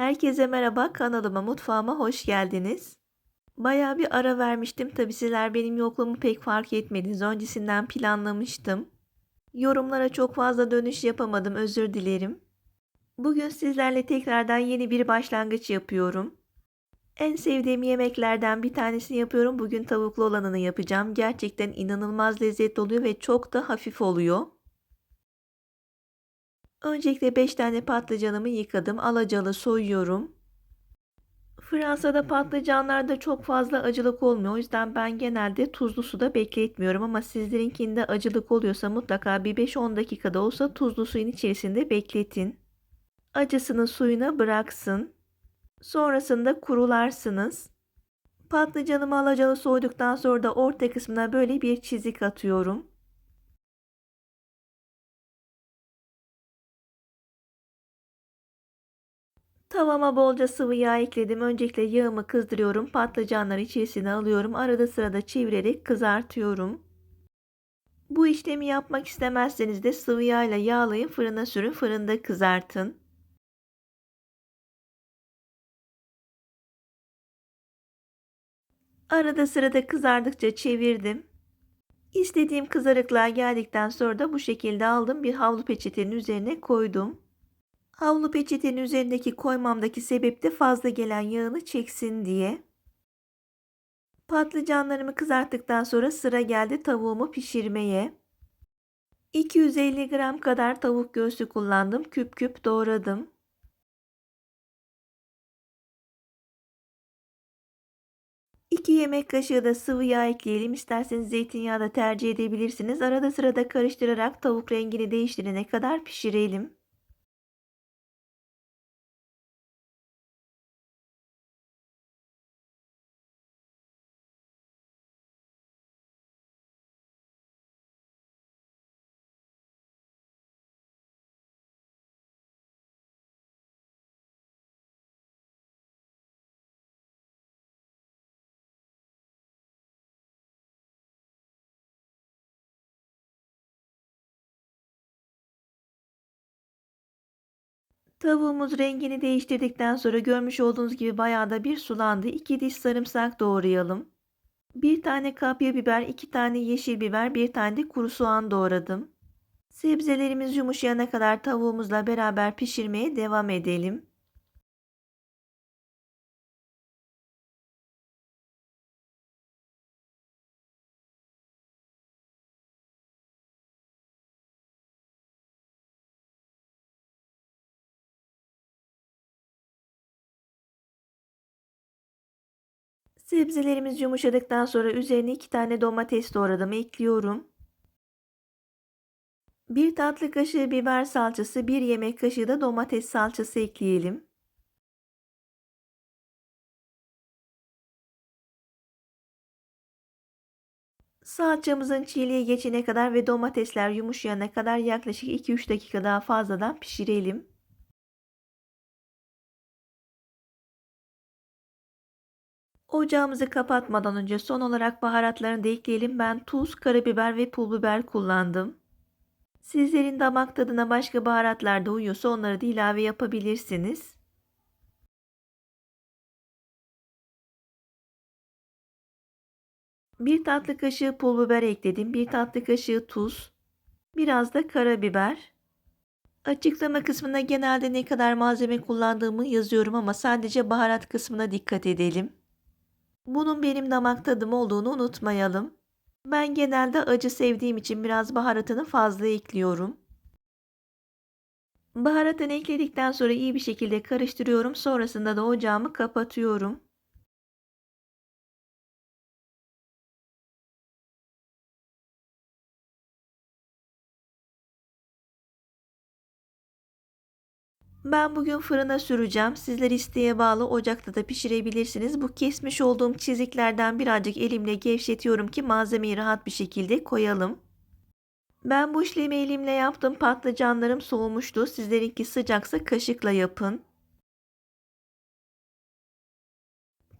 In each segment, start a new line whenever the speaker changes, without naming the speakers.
Herkese merhaba, kanalıma, mutfağıma hoş geldiniz. Bayağı bir ara vermiştim. Tabi sizler benim yokluğumu pek fark etmediniz. Öncesinden planlamıştım. Yorumlara çok fazla dönüş yapamadım, özür dilerim. Bugün sizlerle tekrardan yeni bir başlangıç yapıyorum. En sevdiğim yemeklerden bir tanesini yapıyorum. Bugün tavuklu olanını yapacağım. Gerçekten inanılmaz lezzetli oluyor ve çok da hafif oluyor. Öncelikle 5 tane patlıcanımı yıkadım. Alacalı soyuyorum. Fransa'da patlıcanlarda çok fazla acılık olmuyor. O yüzden ben genelde tuzlu suda bekletmiyorum. Ama sizlerinkinde acılık oluyorsa mutlaka bir 5-10 dakikada olsa tuzlu suyun içerisinde bekletin. Acısını suyuna bıraksın. Sonrasında kurularsınız. Patlıcanımı alacalı soyduktan sonra da orta kısmına böyle bir çizik atıyorum. Tavama bolca sıvı yağ ekledim. Öncelikle yağımı kızdırıyorum. Patlıcanları içerisine alıyorum. Arada sırada çevirerek kızartıyorum. Bu işlemi yapmak istemezseniz de sıvı yağ ile yağlayın, fırına sürün, fırında kızartın. Arada sırada kızardıkça çevirdim. İstediğim kızarıklığa geldikten sonra da bu şekilde aldım. Bir havlu peçetenin üzerine koydum. Havlu peçetenin üzerindeki koymamdaki sebep de fazla gelen yağını çeksin diye. Patlıcanlarımı kızarttıktan sonra sıra geldi tavuğumu pişirmeye. 250 gram kadar tavuk göğsü kullandım. Küp küp doğradım. İki yemek kaşığı da sıvı yağ ekleyelim. İsterseniz zeytinyağı da tercih edebilirsiniz. Arada sırada karıştırarak tavuk rengini değiştirene kadar pişirelim. Tavuğumuz rengini değiştirdikten sonra görmüş olduğunuz gibi bayağı da bir sulandı. 2 diş sarımsak doğrayalım. 1 tane kapya biber, 2 tane yeşil biber, 1 tane de kuru soğan doğradım. Sebzelerimiz yumuşayana kadar tavuğumuzla beraber pişirmeye devam edelim. Sebzelerimiz yumuşadıktan sonra üzerine 2 tane domates doğradım ekliyorum. 1 tatlı kaşığı biber salçası, 1 yemek kaşığı da domates salçası ekleyelim. Salçamızın çiğliği geçene kadar ve domatesler yumuşayana kadar yaklaşık 2-3 dakika daha fazladan pişirelim. Ocağımızı kapatmadan önce son olarak baharatlarını da ekleyelim. Ben tuz, karabiber ve pul biber kullandım. Sizlerin damak tadına başka baharatlar da uyuyorsa onları da ilave yapabilirsiniz. Bir tatlı kaşığı pul biber ekledim. Bir tatlı kaşığı tuz. Biraz da karabiber. Açıklama kısmına genelde ne kadar malzeme kullandığımı yazıyorum ama sadece baharat kısmına dikkat edelim. Bunun benim damak tadım olduğunu unutmayalım. Ben genelde acı sevdiğim için biraz baharatını fazla ekliyorum. Baharatını ekledikten sonra iyi bir şekilde karıştırıyorum. Sonrasında da ocağımı kapatıyorum. Ben bugün fırına süreceğim. Sizler isteğe bağlı ocakta da pişirebilirsiniz. Bu kesmiş olduğum çiziklerden birazcık elimle gevşetiyorum ki malzemeyi rahat bir şekilde koyalım. Ben bu işlemi elimle yaptım. Patlıcanlarım soğumuştu. Sizlerinki sıcaksa kaşıkla yapın.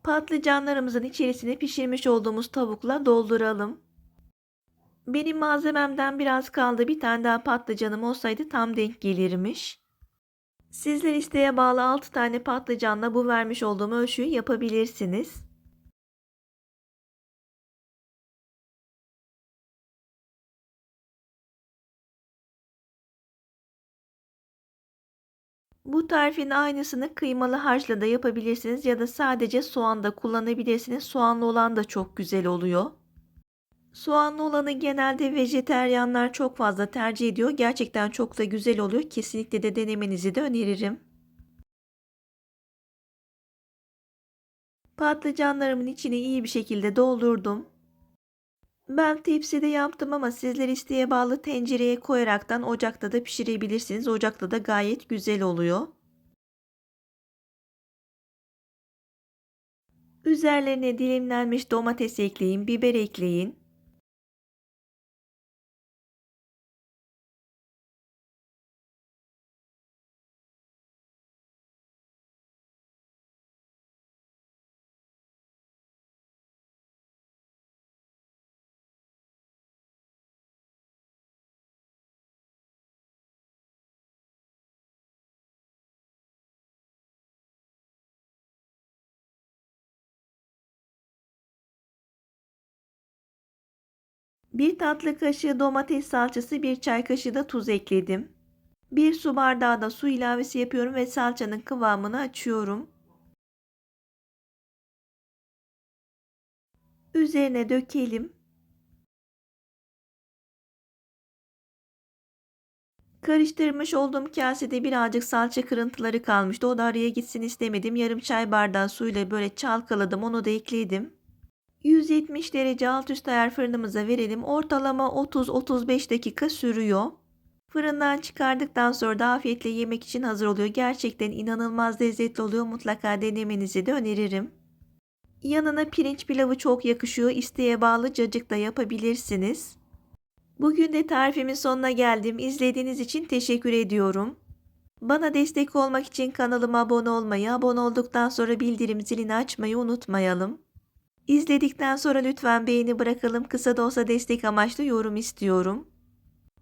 Patlıcanlarımızın içerisine pişirmiş olduğumuz tavukla dolduralım. Benim malzememden biraz kaldı. Bir tane daha patlıcanım olsaydı tam denk gelirmiş. Sizler isteğe bağlı 6 tane patlıcanla bu vermiş olduğum ölçüyü yapabilirsiniz. Bu tarifin aynısını kıymalı harçla da yapabilirsiniz ya da sadece soğan da kullanabilirsiniz. Soğanlı olan da çok güzel oluyor. Soğanlı olanı genelde vejeteryanlar çok fazla tercih ediyor. Gerçekten çok da güzel oluyor. Kesinlikle de denemenizi de öneririm. Patlıcanlarımın içini iyi bir şekilde doldurdum. Ben tepside yaptım ama sizler isteğe bağlı tencereye koyaraktan ocakta da pişirebilirsiniz. Ocakta da gayet güzel oluyor. Üzerlerine dilimlenmiş domates ekleyin, biber ekleyin. Bir tatlı kaşığı domates salçası, bir çay kaşığı da tuz ekledim. Bir su bardağı da su ilavesi yapıyorum ve salçanın kıvamını açıyorum. Üzerine dökelim. Karıştırmış olduğum kasede birazcık salça kırıntıları kalmıştı. O da araya gitsin istemedim. Yarım çay bardağı suyla böyle çalkaladım. Onu da ekledim. 170 derece alt üst ayar fırınımıza verelim. Ortalama 30-35 dakika sürüyor. Fırından çıkardıktan sonra da afiyetle yemek için hazır oluyor. Gerçekten inanılmaz lezzetli oluyor. Mutlaka denemenizi de öneririm. Yanına pirinç pilavı çok yakışıyor. İsteğe bağlı cacık da yapabilirsiniz. Bugün de tarifimin sonuna geldim. İzlediğiniz için teşekkür ediyorum. Bana destek olmak için kanalıma abone olmayı, abone olduktan sonra bildirim zilini açmayı unutmayalım. İzledikten sonra lütfen beğeni bırakalım. Kısa da olsa destek amaçlı yorum istiyorum.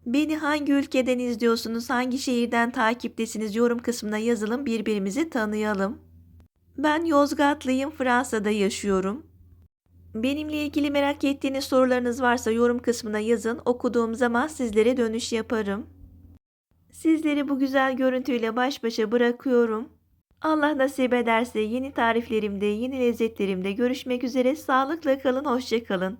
Beni hangi ülkeden izliyorsunuz, hangi şehirden takiptesiniz yorum kısmına yazalım birbirimizi tanıyalım. Ben Yozgatlıyım, Fransa'da yaşıyorum. Benimle ilgili merak ettiğiniz sorularınız varsa yorum kısmına yazın. Okuduğum zaman sizlere dönüş yaparım. Sizleri bu güzel görüntüyle baş başa bırakıyorum. Allah nasip ederse yeni tariflerimde, yeni lezzetlerimde görüşmek üzere. Sağlıkla kalın, hoşça kalın.